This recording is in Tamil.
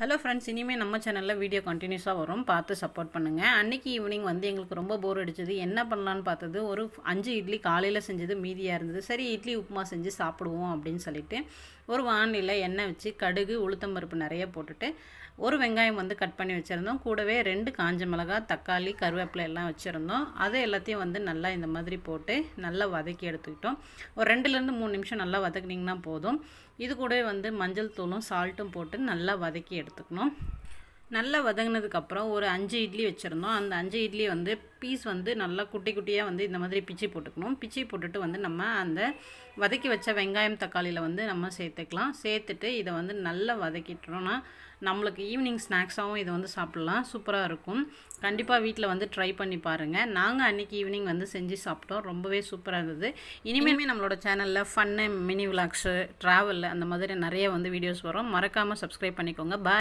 ஹலோ ஃப்ரெண்ட்ஸ் இனிமேல் நம்ம சேனலில் வீடியோ கண்டினியூஸாக வரும். பார்த்து சப்போர்ட் பண்ணுங்கள் அன்றைக்கி ஈவினிங் வந்து எங்களுக்கு ரொம்ப போர் அடிச்சது. என்ன பண்ணலான்னு பார்த்தது ஒரு அஞ்சு இட்லி காலையில் செஞ்சது மீதியாக இருந்தது. சரி இட்லி உப்புமா செஞ்சு சாப்பிடுவோம் அப்படின்னு சொல்லிட்டு ஒரு வானிலையில் எண்ணெய் வச்சு கடுகு உளுத்தம்பருப்பு நிறைய போட்டுட்டு ஒரு வெங்காயம் வந்து கட் பண்ணி வச்சுருந்தோம். கூடவே ரெண்டு காஞ்ச மிளகாய் தக்காளி கருவேப்பிலை எல்லாம் வச்சுருந்தோம். அதை எல்லாத்தையும் வந்து நல்லா இந்த மாதிரி போட்டு நல்லா வதக்கி எடுத்துக்கிட்டோம். ஒரு ரெண்டுலேருந்து மூணு நிமிஷம் நல்லா வதக்குனிங்கன்னா போதும். இது கூடவே வந்து மஞ்சள் தூளும் சால்ட்டும் போட்டு நல்லா வதக்கி எடுத்துக்கணும் நல்லா வதங்கினதுக்கப்புறம் ஒரு அஞ்சு இட்லி வச்சுருந்தோம். அந்த அஞ்சு இட்லி வந்து பீஸ் வந்து நல்லா குட்டி குட்டியாக வந்து இந்த மாதிரி பிச்சி போட்டுக்கணும். பிச்சி போட்டுட்டு வந்து நம்ம அந்த வதக்கி வச்ச வெங்காயம் தக்காளியில் வந்து நம்ம சேர்த்துக்கலாம். சேர்த்துட்டு இதை வந்து நல்லா வதக்கிட்டோம்னா நம்மளுக்கு ஈவினிங் ஸ்நாக்ஸாகவும் இதை வந்து சாப்பிட்லாம். சூப்பராக இருக்கும். கண்டிப்பாக வீட்டில் வந்து ட்ரை பண்ணி பாருங்கள் நாங்கள் அன்றைக்கி ஈவினிங் வந்து செஞ்சு சாப்பிட்டோம். ரொம்பவே சூப்பராக இருந்தது. இனிமேலுமே நம்மளோட சேனலில் ஃபன்னு மினி விளாக்ஸு ட்ராவல் அந்த மாதிரி நிறைய வந்து வீடியோஸ் வரும். மறக்காமல் சப்ஸ்கிரைப் பண்ணிக்கோங்க. பாய்